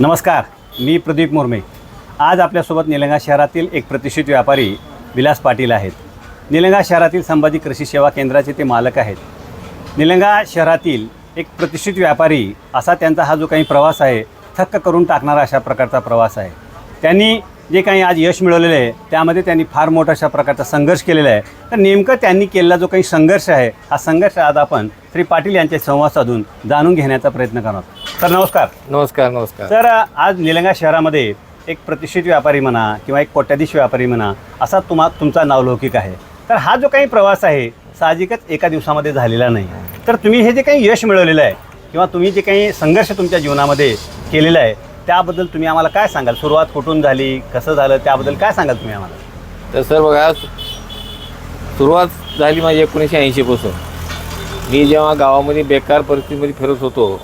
नमस्कार मी प्रदीप मुर्मे. आज आपल्यासोबत निलंगा शहरातील एक प्रतिष्ठित व्यापारी विलास पाटील आहेत. निलंगा शहरातील संभाजी कृषी सेवा केंद्राचे ते मालक आहेत. निलंगा शहरातील एक प्रतिष्ठित व्यापारी असा त्यांचा हा जो काही प्रवास आहे थक्क करून टाकणारा अशा प्रकारचा प्रवास आहे. त्यांनी जे काही आज यश मिळवलेलं आहे त्यामध्ये त्यांनी फार मोठा अशा प्रकारचा संघर्ष केलेला आहे. तर नेमकं त्यांनी केलेला जो काही संघर्ष आहे हा संघर्ष आज आपण श्री पाटील यांचे संवाद साधून जाणून घेण्याचा प्रयत्न करणार. तर नमस्कार. नमस्कार नमस्कार. तर आज निलंगा शहरामध्ये एक प्रतिष्ठित व्यापारी म्हणा किंवा एक कोट्याधीश व्यापारी म्हणा असा तुम्हा तुमचा नावलौकिक आहे. तर हा जो काही प्रवास आहे साहजिकच एका दिवसामध्ये झालेला नाही. तर तुम्ही हे जे काही यश मिळवलेलं आहे किंवा तुम्ही जे काही संघर्ष तुमच्या जीवनामध्ये केलेला आहे त्याबद्दल तुम्ही आम्हाला काय सांगाल? सुरुवात कुठून झाली? कसं झालं? त्याबद्दल काय सांगाल तुम्ही आम्हाला? तर सर बघा सुरुवात झाली माझी एकोणीसशे ऐंशीपासून मी जेव्हा गावामध्ये बेकार परिस्थितीमध्ये फिरत होतो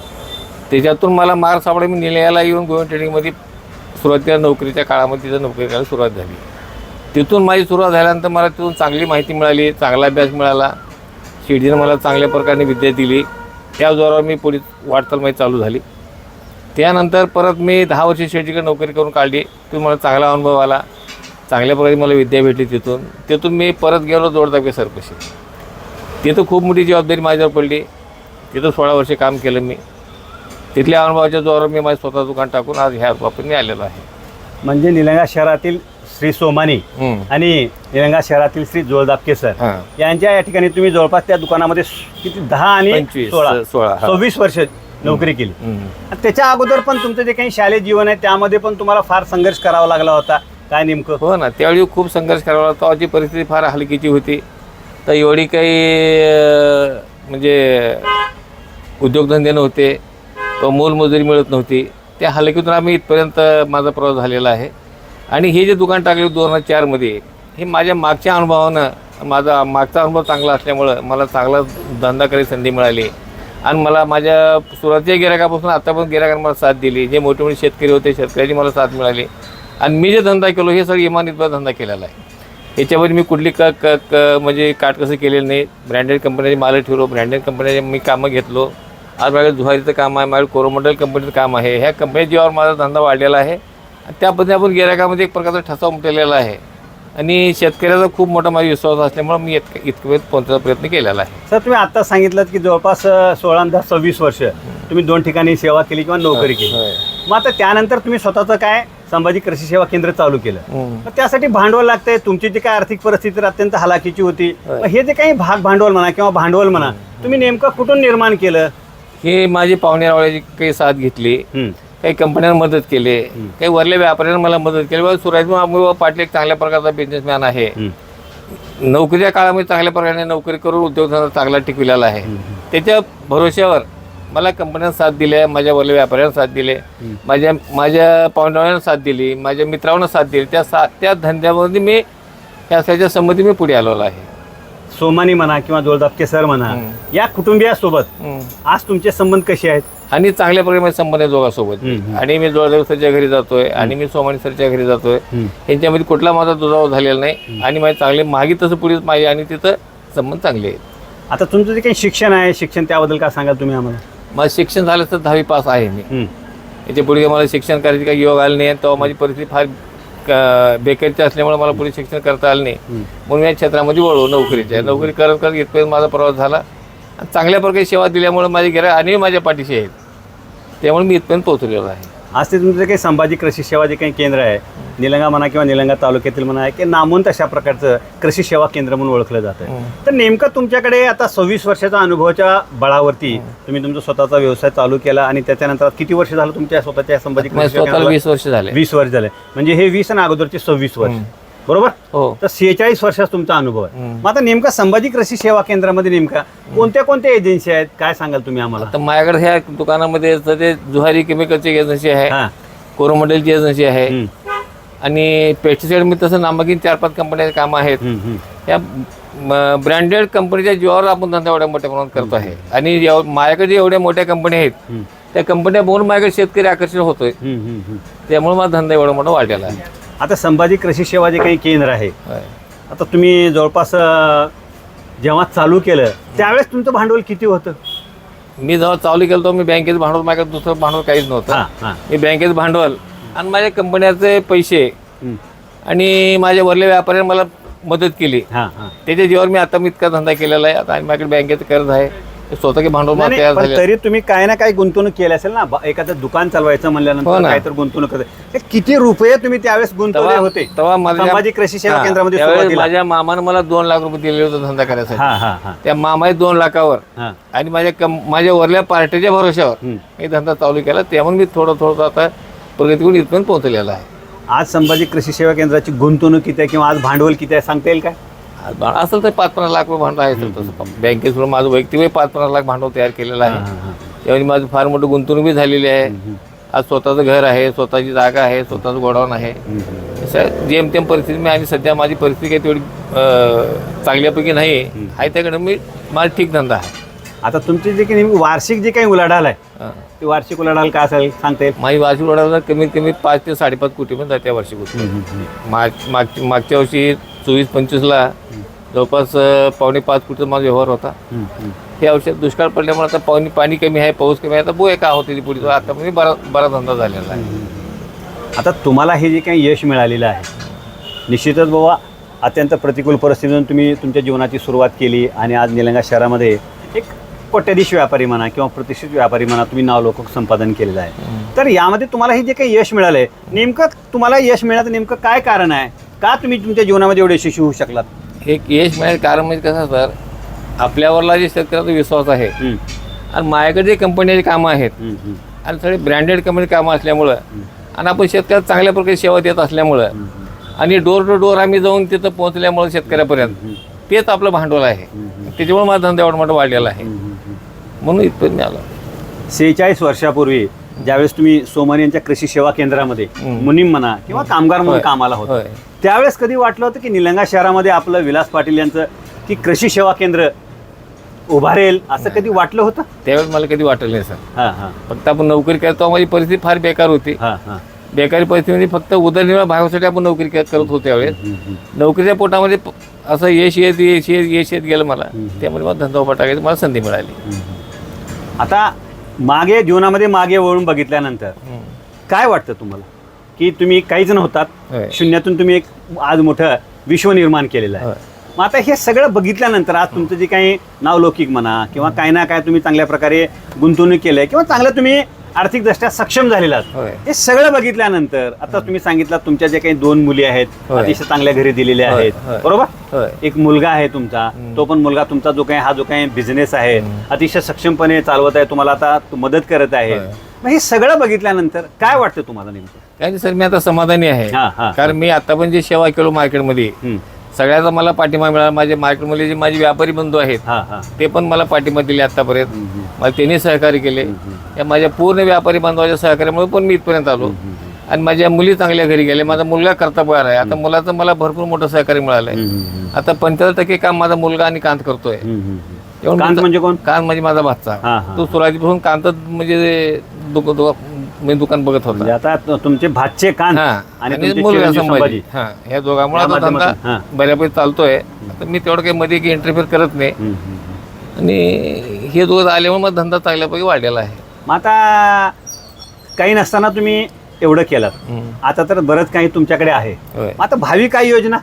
त्याच्यातून मला मार्ग सापडे मी निलयाला येऊन गोविंद ट्रेनिंगमध्ये सुरुवातीला नोकरीच्या काळामध्ये तिथं नोकरी करायला सुरुवात झाली. तिथून माझी सुरुवात झाल्यानंतर मला तिथून चांगली माहिती मिळाली चांगला अभ्यास मिळाला. शिडीनं मला चांगल्या प्रकारे विद्या दिली. त्या जोरावर मी पुढे वाटचाल माझी चालू झाली. त्यानंतर परत मी दहा वर्ष शेतीकडे नोकरी करून काढली. तिथून मला चांगला अनुभव आला. चांगल्या प्रकारे मला विद्या भेटली तिथून. तिथून मी परत गेलो जोडताके सरपशी तिथं खूप मोठी जबाबदारी माझ्यावर पडली. तिथं सोळा वर्ष काम केलं मी. तिथल्या अनुभवाच्या जोरावर मी माझं स्वतः दुकान टाकून आज ह्या बाबतीत मी आलेलो आहे. म्हणजे निलंगा शहरातील श्री सोमानी. आणि निलंगा शहरातील श्री जोळदापके सर यांच्या या ठिकाणी तुम्ही जवळपास त्या दुकानामध्ये किती? दहा आणि सोळा. सोळा. सव्वीस वर्ष नोकरी केली. त्याच्या अगोदर पण तुमचं जे काही शालेय जीवन आहे त्यामध्ये पण तुम्हाला फार संघर्ष करावा लागला होता. काय नेमकं? हो ना त्यावेळी खूप संघर्ष करावा लागला तेव्हाची परिस्थिती फार हलकीची होती. तर एवढी काही म्हणजे उद्योगधंदे नव्हते किंवा मोलमजुरी मिळत नव्हती. त्या हलकीतून आम्ही इथपर्यंत माझा प्रवास झालेला आहे. आणि हे जे दुकान टाकले दोन हजार चारमध्ये हे माझ्या मागच्या अनुभवानं माझा मागचा अनुभव चांगला असल्यामुळं मला चांगला धंदा करायची संधी मिळाली. आणि मला माझ्या सुरुवातीच्या गिरायकापासून पण गिरायकांनी मला साथ दिली. जे मोठे मोठे शेतकरी होते शेतकऱ्याची मला साथ मिळाली. आणि मी जे धंदा केलो हे सगळं इमानीतला धंदा केलेला आहे. याच्यामध्ये मी कुठली क क क म्हणजे काट कसं केलेलं नाही. ब्रँडेड कंपन्याचे माल ठेवलो. ब्रँडेड कंपन्याचे मी कामं घेतलो. आज माझ्याकडे जुहारीचं काम आहे माझ्या कोरोमंडल कंपनीचं काम आहे. ह्या कंपनी जीवावर माझा धंदा वाढलेला आहे. आणि त्या पद्धतीने आपण गिरायकामध्ये एक प्रकारचा ठसा उमटलेला आहे. आणि शेतकऱ्याचा खूप मोठा माझा विश्वास असल्यामुळे मी इतकं इतकं पोहोचण्याचा प्रयत्न केलेला आहे. सर तुम्ही आता सांगितलं की जवळपास सोळा दहा सव्वीस वर्ष तुम्ही दोन ठिकाणी सेवा केली किंवा नोकरी केली. होय. मग आता त्यानंतर तुम्ही स्वतःचं काय संभाजी कृषी सेवा केंद्र चालू केलं. त्यासाठी भांडवल लागतंय तुमची जी काय आर्थिक परिस्थिती तर अत्यंत हलाखीची होती. हे जे काही भाग भांडवल म्हणा किंवा भांडवल म्हणा तुम्ही नेमकं कुठून निर्माण केलं? हे माझी पाहुणेरावळ्याची काही साथ घेतली. काही कंपन्यांना मदत केली. काही वरल्या व्यापाऱ्यांना मला मदत केली. बाबा आम्ही पाटील एक चांगल्या प्रकारचा बिझनेसमॅन आहे. नोकरीच्या काळामध्ये चांगल्या प्रकारे नोकरी करून उद्योगधंदा चांगला टिकविलेला आहे. त्याच्या भरोश्यावर मला कंपन्यांना साथ दिल्या माझ्या वरल्या व्यापाऱ्यांना साथ दिले माझ्या माझ्या पाहुण्याला साथ दिली माझ्या मित्रांना साथ दिली. त्या सा त्या धंद्यामध्ये मी त्याच्या संमती मी पुढे आलेलो आहे. सोमानी म्हणा किंवा जोरदापके सर म्हणा. या कुटुंबियासोबत. आज तुमचे संबंध कसे आहेत? आणि चांगल्या प्रकारे माझे संबंध आहे दोघांसोबत. आणि मी जोळदेव सरच्या घरी जातोय आणि मी सोमानी सरच्या घरी जातोय. यांच्यामध्ये कुठला माझा दुजाव झालेला नाही आणि माझे चांगले मागे तसं पुढे माझे आणि तिथं संबंध चांगले आहेत. आता तुमचं जे काही शिक्षण आहे शिक्षण त्याबद्दल काय सांगाल तुम्ही आम्हाला? माझं शिक्षण झालं तर दहावी पास आहे मी. याच्यापुढे मला शिक्षण करायची काही योग आला नाही तेव्हा माझी परिस्थिती फार बेकारची असल्यामुळे मला पुढे शिक्षण करता आलं नाही. म्हणून या क्षेत्रामध्ये वळलो नोकरीच्या. नोकरी करत करत इथपर्यंत माझा प्रवास झाला. चांगल्या प्रकारे सेवा दिल्यामुळे माझे गिरा आणि माझ्या पाठीशी आहेत त्यामुळे मी इथपर्यंत पोहोचलेलो आहे आज ते तुमचं काही संभाजी कृषी सेवा जे काही केंद्र आहे निलंगा म्हणा किंवा निलंगा तालुक्यातील म्हणा आहे की नामवंत अशा प्रकारचं कृषी सेवा केंद्र म्हणून ओळखलं जातं. तर नेमकं तुमच्याकडे आता सव्वीस वर्षाच्या अनुभवाच्या बळावरती तुम्ही तुमचा स्वतःचा व्यवसाय चालू केला आणि त्याच्यानंतर किती वर्ष झालं तुमच्या स्वतःच्या संभाजी कृषी? वीस वर्ष झाले वीस वर्ष झाले म्हणजे हे वीस आणि अगोदरचे सव्वीस वर्ष. बरोबर? हो. तर सेहेचाळीस वर्षाचा तुमचा अनुभव आहे. मग आता नेमका संभाजी कृषी सेवा केंद्रामध्ये नेमका कोणत्या कोणत्या एजन्सी आहेत? काय सांगाल तुम्ही आम्हाला? तर माझ्याकडे ह्या दुकानामध्ये तर ते जुहारी केमिकलची एजन्सी आहे हा. कोरोमंडलची एजन्सी आहे आणि पेस्टिसाईड मी तसं नामांकित चार पाच कंपन्याचे कामं आहेत. हम्म, हम्म. या ब्रँडेड कंपनीच्या जीवावर आपण धंदा एवढ्या मोठ्या प्रमाणात करतो आहे. आणि माझ्याकडे जे एवढ्या मोठ्या कंपन्या आहेत त्या कंपन्या बघून माझ्याकडे शेतकरी आकर्षित होतोय. हम्म, हम्म, हम्म. त्यामुळे माझा धंदा एवढा मोठा वाढलेला आहे. आता संभाजी कृषी सेवा जे काही केंद्र आहे. आता तुम्ही जवळपास जेव्हा चालू केलं त्यावेळेस तुमचं भांडवल किती होतं? मी जेव्हा चालू केलं तेव्हा मी बँकेचं भांडवल माझ्याकडे दुसरं भांडवल काहीच नव्हतं. मी बँकेचं भांडवल आणि माझ्या कंपन्याचे पैसे. आणि माझ्या वरल्या व्यापाऱ्याने मला मदत केली. हां हां. त्याच्या जीवावर मी आता मी इतका धंदा केलेला आहे. आता आणि माझ्याकडे बँकेचं कर्ज आहे. स्वतःचे भांडवल नाही, तयार पण झाले तरी तुम्ही काय ना काही गुंतवणूक केली असेल ना बा- एखादं दुकान चालवायचं हो म्हणल्यानंतर ना. काय तर गुंतवणूक करते. किती रुपये तुम्ही त्यावेळेस गुंतवले होते? तेव्हा माझ्या कृषी सेवा हा, केंद्रामध्ये सुरुवातीला. माझ्या मामानं मला दोन लाख रुपये दिलेले होते धंदा करायसाठी. हा हा हा. त्या मामाच्या दोन लाखावर. हा. आणि माझ्या कम माझ्या वरल्या पार्टीच्या भरोश्यावर हं. मी धंदा चालू केला. त्यामुळे मी थोडं थोडं आता प्रगती करून इथपर्यंत पोहोचलेला आहे. आज संभाजी कृषी सेवा केंद्राची गुंतवणूक किती आहे किंवा आज भांडवल किती आहे सांगता येईल काय? असेल तर पाच पन्नास लाख रुपये भांडवल आहे असेल तसं. सुद्धा माझं वैयक्तिक पाच पन्नास लाख भांडवल तयार केलेलं आहे. त्यावेळी माझं फार मोठं गुंतवणूक बी झालेली आहे. आज स्वतःचं घर आहे स्वतःची जागा आहे स्वतःचं गोडाऊन आहे. जेमतेम परिस्थिती मी आणि सध्या माझी परिस्थिती काही तेवढी चांगल्यापैकी नाही. आहे त्याकडे मी माझा ठीक धंदा आहे. आता तुमची जी काही वार्षिक जी काही उलाढाल आहे. ती वार्षिक उलाढाल काय असेल सांगता येईल? माझी वार्षिक वडाला कमीत कमी पाच ते साडेपाच कोटी पण जाते वार्षिक माग मागच्या वर्षी चोवीस पंचवीसला जवळपास पावणे पाच कोटीचा माझा व्यवहार होता. हे औषध दुष्काळ पडल्यामुळे आता पाणी पाणी कमी आहे पाऊस कमी आहे. आता बोय का होते ती पुढे? आता म्हणजे बरा बरा धंदा झालेला आहे. आता तुम्हाला हे जे काही यश मिळालेलं आहे निश्चितच बाबा अत्यंत प्रतिकूल परिस्थितीतून तुम्ही तुमच्या जीवनाची सुरुवात केली आणि आज निलंगा शहरामध्ये एक कोट्याधीश व्यापारी म्हणा किंवा प्रतिष्ठित व्यापारी म्हणा तुम्ही नाव लोक संपादन केलेलं आहे. तर यामध्ये तुम्हाला हे जे काही यश मिळालं आहे नेमकं तुम्हाला यश मिळण्याचं नेमकं काय कारण आहे? का तुम्ही तुमच्या जीवनामध्ये एवढे यशस्वी होऊ शकलात? एक यश मिळालं कारण म्हणजे कसं सर आपल्यावरला जे शेतकऱ्याचा विश्वास आहे आणि माझ्याकडे जे कंपनीची कामं आहेत आणि सगळे ब्रँडेड कंपनी कामं असल्यामुळं आणि आपण शेतकऱ्याला चांगल्या प्रकारे सेवा देत असल्यामुळं आणि डोर टू डोर आम्ही जाऊन तिथं पोहोचल्यामुळं शेतकऱ्यापर्यंत तेच आपलं भांडवल आहे. त्याच्यामुळे माझा धंदा एवढा मोठा वाढलेला आहे. म्हणून इथपर्यंत आलो. सेहेचाळीस वर्षापूर्वी ज्यावेळेस तुम्ही सोमानी यांच्या कृषी सेवा केंद्रामध्ये. मुनीम म्हणा किंवा कामगार म्हणून. कामाला होता. त्यावेळेस कधी वाटलं होतं की निलंगा शहरामध्ये आपलं विलास पाटील यांचं की कृषी सेवा केंद्र उभारेल असं कधी वाटलं होतं? त्यावेळेस मला कधी वाटलं नाही सर. हां हां. फक्त आपण नोकरी करतो माझी परिस्थिती फार बेकार होती. हां हां. बेकारी परिस्थितीमध्ये फक्त उदरनिर्वाह भागासाठी आपण नोकरी करत होतो त्यावेळेस. नोकरीच्या पोटामध्ये प- असं यश येत यश येत यश येत गेलं मला. त्यामुळे मला धंदा उभा टाकायची मला संधी मिळाली. आता मागे जीवनामध्ये मागे वळून बघितल्यानंतर काय वाटतं तुम्हाला? की तुम्ही काहीच नव्हतात होय. शून्यातून तुम्ही एक आज मोठं विश्व निर्माण केलेलं आहे. मग आता हे सगळं बघितल्यानंतर आज तुमचं जे काही नावलौकिक म्हणा किंवा काही ना काय तुम्ही चांगल्या प्रकारे गुंतवणूक केलं किंवा चांगलं तुम्ही आर्थिकदृष्ट्या सक्षम झालेला होय. हे सगळं बघितल्यानंतर आता तुम्ही सांगितलं तुमच्या जे काही दोन मुली आहेत होय. अतिशय चांगल्या घरी दिलेल्या होय, आहेत. बरोबर? होय. एक मुलगा आहे तुमचा तो पण मुलगा तुमचा जो काही हा जो काही बिझनेस आहे अतिशय सक्षमपणे चालवत आहे तुम्हाला आता तो मदत करत आहे. होय. मग हे सगळं बघितल्यानंतर काय वाटतं तुम्हाला नेमकं? काय नाही सर मी आता समाधानी आहे. हा हा. कारण मी आता पण जे सेवा केलो मार्केटमध्ये हम्म. सगळ्याचा मला पाठिंबा मिळाला. माझे मार्केटमध्ये जे माझे व्यापारी बंधू आहेत हा हा. ते पण मला पाठिंबा दिले आतापर्यंत. मला त्यांनी सहकार्य केले. या माझ्या पूर्ण व्यापारी बांधवाच्या सहकार्यामुळे पण मी इथपर्यंत आलो. आणि माझ्या मुली चांगल्या घरी गेल्या. माझा मुलगा कर्तव्यार आहे. आता मुलाचं मला भरपूर मोठं सहकार्य मिळालं आहे आता पंच्याहत्तर टक्के काम माझा मुलगा आणि कांत करतोय. कांत मी- म्हणजे कोण? कांत म्हणजे माझा भाचा. हा. तो सुरुवातीपासून कांतच म्हणजे म्हणजे दुकान बघत होता. म्हणजे आता तुमचे भातचे कान हा. आणि तुमचे मुलगा चिरंजीव संभाजी. हा ह्या दोघांमुळे या आता धंदा हा. बऱ्यापैकी चालतोय. मी तेवढं काही मध्ये काही इंटरफेअर करत नाही. हम्म, हम्म, हम्म. आणि हे दोघं आल्यामुळे मग धंदा चांगल्यापैकी वाढलेला आहे. मग आता काही नसताना तुम्ही एवढं केलं. हम्म. आता तर बरंच काही तुमच्याकडे आहे. होय. मग आता भावी काय योजना?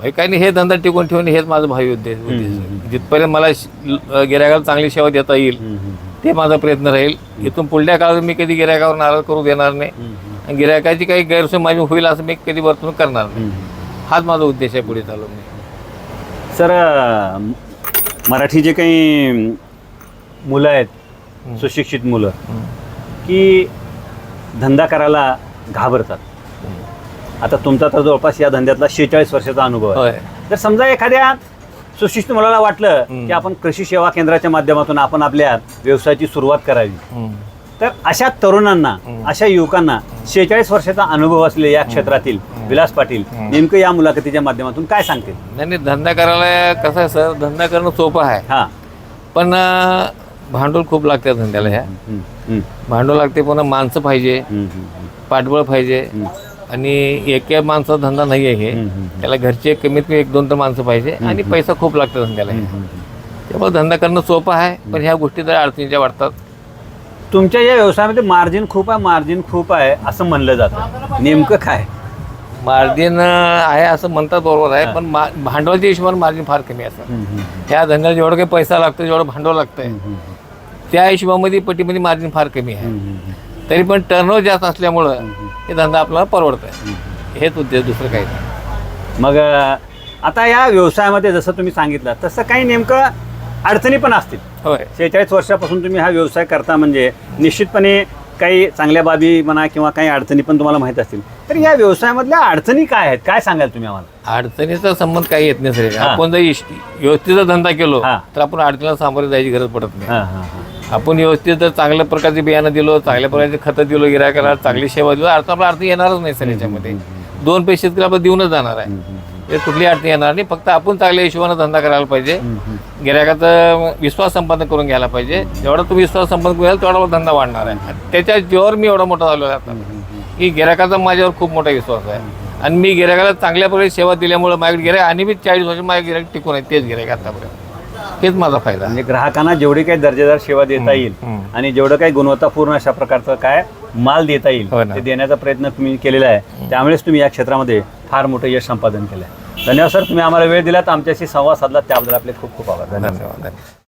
भाई काही नाही हे धंदा टिकून ठेवणे हेच माझं भावी उद्देश उद्देश. जिथपर्यंत मला गिरायकाला चांगली सेवा देता येईल. ते माझा प्रयत्न राहील. इथून पुढल्या काळात मी कधी गिरायकावर नाराज करू देणार नाही. आणि गिरायकाची काही गैरसोय माझी होईल असं मी कधी वर्तणूक करणार नाही. हाच माझा उद्देश आहे पुढे चालू मी सर मराठी जे काही मुलं आहेत सुशिक्षित मुलं की धंदा करायला घाबरतात. आता तुमचा तर जवळपास या धंद्यातला शेहेचाळीस वर्षाचा अनुभव आहे. जर समजा एखाद्या सुशिक्षित मुलाला वाटलं. की आपण कृषी सेवा केंद्राच्या माध्यमातून आपण आपल्या व्यवसायाची सुरुवात करावी. तर अशा तरुणांना. अशा युवकांना शेहेचाळीस वर्षाचा अनुभव असलेल्या या क्षेत्रातील विलास पाटील. नेमकं या मुलाखतीच्या माध्यमातून काय सांगतील? नाही नाही, धंदा करायला कसं आहे सर? धंदा करणं सोपं आहे. हा. पण भांडवल खूप लागते धंद्याला ह्या. भांडवल लागते पुन्हा माणसं पाहिजे पाठबळ पाहिजे. आणि एका माणसाचा धंदा नाही आहे हे. त्याला घरचे कमीत कमी एक दोन तर माणसं पाहिजे आणि पैसा खूप लागतो धंद्याला. त्यामुळे धंदा करणं सोपं आहे पण ह्या गोष्टी जरा अडचणीच्या वाटतात. तुमच्या या व्यवसायामध्ये मार्जिन खूप आहे मार्जिन खूप आहे असं म्हणलं जातं. नेमकं काय? मार्जिन आहे असं म्हणतात बरोबर आहे पण मा- भांडवलच्या हिशोबाने मार्जिन फार कमी असतं ह्या धंद्याला जेवढं काही पैसा लागतो जेवढं भांडवल लागतंय त्या हिशोबामध्ये पटीमध्ये मार्जिन फार कमी आहे. तरी पण टर्नओव्हर जास्त असल्यामुळं हे धंदा आपल्याला परवडत आहे हेच उद्देश दुसरं काही नाही. मग आता या व्यवसायामध्ये जसं तुम्ही सांगितलं तसं काही नेमकं अडचणी पण असतील. होय. शेहेचाळीस वर्षापासून तुम्ही हा व्यवसाय करता म्हणजे निश्चितपणे काही चांगल्या बाबी म्हणा किंवा काही अडचणी पण तुम्हाला माहीत असतील. तर या व्यवसायामधल्या अडचणी काय आहेत? काय सांगाल तुम्ही आम्हाला? अडचणीचा संबंध काही येत नाही सर. आपण जर जर धंदा केलो. तर आपण अडचणीला सामोरे जायची गरज पडत नाही. आपण व्यवस्थित जर चांगल्या प्रकारचे बियाणं दिलो चांगल्या प्रकारचे खतं दिलो गिरायकाला चांगली सेवा दिलो अर्थ आपला अर्थ येणारच नाही सर याच्यामध्ये. दोन पैसे शेतकरी आपण देऊनच जाणार आहे. हे कुठली अडचण येणार नाही. फक्त आपण चांगल्या हिशोबाने धंदा करायला पाहिजे. गिरायकाचा विश्वास संपादन करून घ्यायला पाहिजे. जेवढा तो विश्वास संपादन करून घ्याल तेवढा धंदा वाढणार आहे. त्याच्या जोर मी एवढा मोठा झालो आता. की गिरायकाचा माझ्यावर खूप मोठा विश्वास आहे. आणि मी गिरायकाला चांगल्या प्रकारे सेवा दिल्यामुळे माझ्याकडे गिरायक आणि मी चाळीस वर्ष माझ्या गिरायक टिकून आहे. तेच गिरायक आतापर्यंत. हेच माझा फायदा. म्हणजे ग्राहकांना जेवढी काही दर्जेदार सेवा देता येईल. आणि जेवढं काही गुणवत्तापूर्ण अशा प्रकारचं काय माल देता येईल हो. ते देण्याचा प्रयत्न तुम्ही केलेला आहे. त्यामुळेच तुम्ही या क्षेत्रामध्ये फार मोठं यश संपादन केलं आहे धन्यवाद सर. तुम्ही आम्हाला वेळ दिलात. आमच्याशी संवाद साधला त्याबद्दल आपले खूप खूप आभार. धन्यवाद.